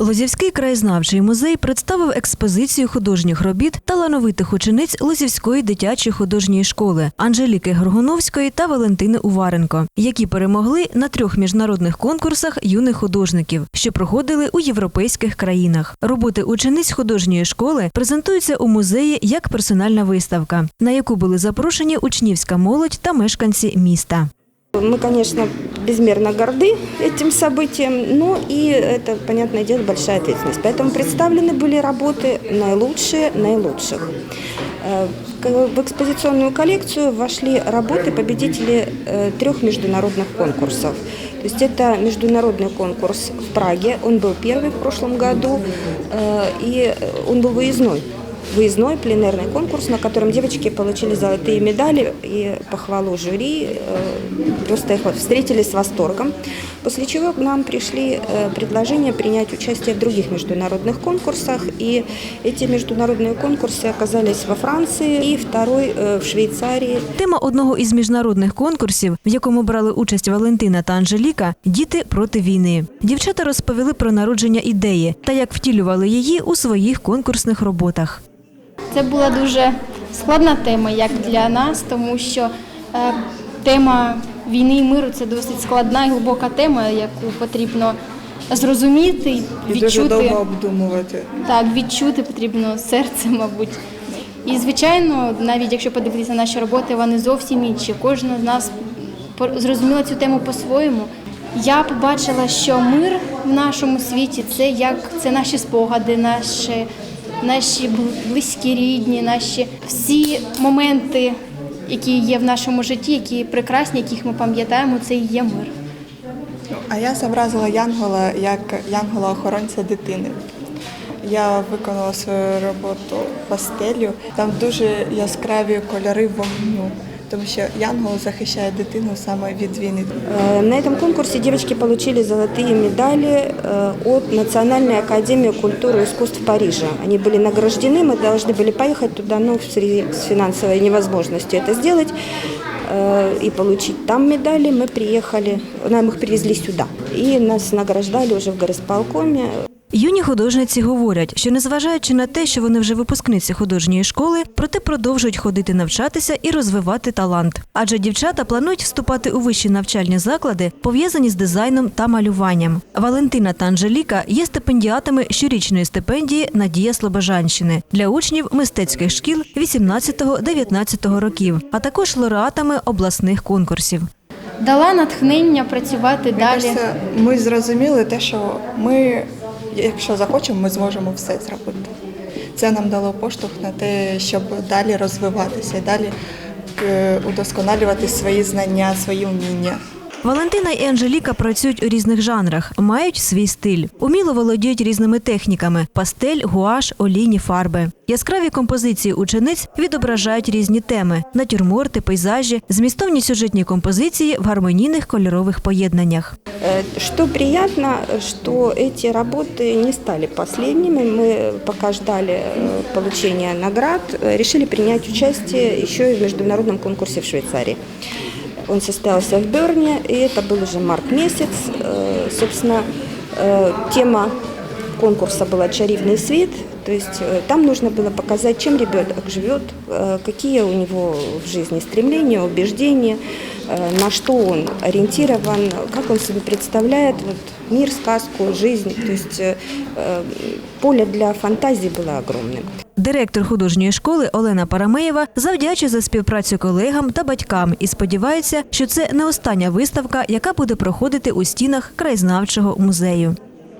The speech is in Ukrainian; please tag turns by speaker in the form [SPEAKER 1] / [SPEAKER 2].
[SPEAKER 1] Лозівський краєзнавчий музей представив експозицію художніх робіт талановитих учениць Лозівської дитячої художньої школи Анжеліки Горгуновської та Валентини Уваренко, які перемогли на трьох міжнародних конкурсах юних художників, що проходили у європейських країнах. Роботи учениць художньої школи презентуються у музеї як персональна виставка, на яку були запрошені учнівська молодь та мешканці міста.
[SPEAKER 2] Мы, конечно, безмерно горды этим событием, но и это, понятное дело, большая ответственность. Поэтому представлены были работы наилучшие наилучших. Э, к- В экспозиционную коллекцию вошли работы победителей э, трех международных конкурсов. То есть это международный конкурс в Праге, он был первый в прошлом году, э, и он был выездной выездной пленерный конкурс, на котором девочки получили золотые медали и похвалу жюри. э, Просто их вот встретили с восторгом. После чего к нам пришли э, предложения принять участие в других международных конкурсах. И эти международные конкурсы оказались во Франции и второй э, в Швейцарии.
[SPEAKER 1] Тема одного із міжнародних конкурсів, в якому брали участь Валентина та Анжеліка Діти проти війни. Дівчата розповіли про народження ідеї та як втілювали її у своїх конкурсних роботах.
[SPEAKER 3] Це була дуже складна тема, як для нас, тому що е, тема війни і миру це досить складна і глибока тема, яку потрібно зрозуміти і
[SPEAKER 4] І дуже
[SPEAKER 3] відчути.
[SPEAKER 4] довго обдумувати.
[SPEAKER 3] Так, відчути потрібно серце, мабуть. І звичайно, навіть якщо подивитися наші роботи, вони зовсім інші. Кожна з нас зрозуміла цю тему по-своєму. Я побачила, що мир в нашому світі це як це наші спогади, наші, наші близькі рідні, наші всі моменти, які є в нашому житті, які прекрасні, яких ми пам'ятаємо, це і є мир.
[SPEAKER 4] А я зобразила Янгола як Янгола-охоронця дитини. Я виконала свою роботу пастелю. Там дуже яскраві кольори вогню, тому що Янгол захищає дитину саме від війни.
[SPEAKER 2] Э, На этом конкурсе девочки получили золотые медали э, от Национальной академии культуры и искусств Парижа. Они были награждены, мы должны были поехать туда, но в связи с финансовой невозможностью это сделать э, и получить там медали. Мы приехали, нам их привезли сюда. И нас награждали уже в горосполкоме.
[SPEAKER 1] Юні художниці говорять, що незважаючи на те, що вони вже випускниці художньої школи, проте продовжують ходити навчатися і розвивати талант. Адже дівчата планують вступати у вищі навчальні заклади, пов'язані з дизайном та малюванням. Валентина та Анжеліка є стипендіатами щорічної стипендії Надія Слобожанщини для учнів мистецьких шкіл 18-19 років, а також лауреатами обласних конкурсів.
[SPEAKER 3] Дала натхнення працювати
[SPEAKER 4] Мені
[SPEAKER 3] далі.
[SPEAKER 4] кажеться, ми зрозуміли те, що ми, якщо захочемо, ми зможемо все зробити. Це нам дало поштовх на те, щоб далі розвиватися, далі е, удосконалювати свої знання, свої вміння.
[SPEAKER 1] Валентина і Анжеліка працюють у різних жанрах, мають свій стиль, уміло володіють різними техніками: пастель, гуаш, олійні фарби. Яскраві композиції учениць відображають різні теми: натюрморти, пейзажі, змістовні сюжетні композиції в гармонійних кольорових поєднаннях.
[SPEAKER 2] Э, Что приятно, что эти работы не стали последними. Мы пока ждали э, получения наград, э, решили принять участие еще и в международном конкурсе в Швейцарии. Он состоялся в Берне, и это был уже март месяц. Э, Собственно, э, тема конкурса была «Чаривный свет», то есть э, там нужно было показать, чем ребенок живет, э, какие у него в жизни стремления, убеждения, э, на что он ориентирован, как он себе представляет вот, мир, сказку, жизнь. То есть э, э, поле для фантазии было огромным.
[SPEAKER 1] Директор художньої школи Олена Парамеєва завдячує за співпрацю колегам та батькам і сподівається, що це не остання виставка, яка буде проходити у стінах краєзнавчого музею.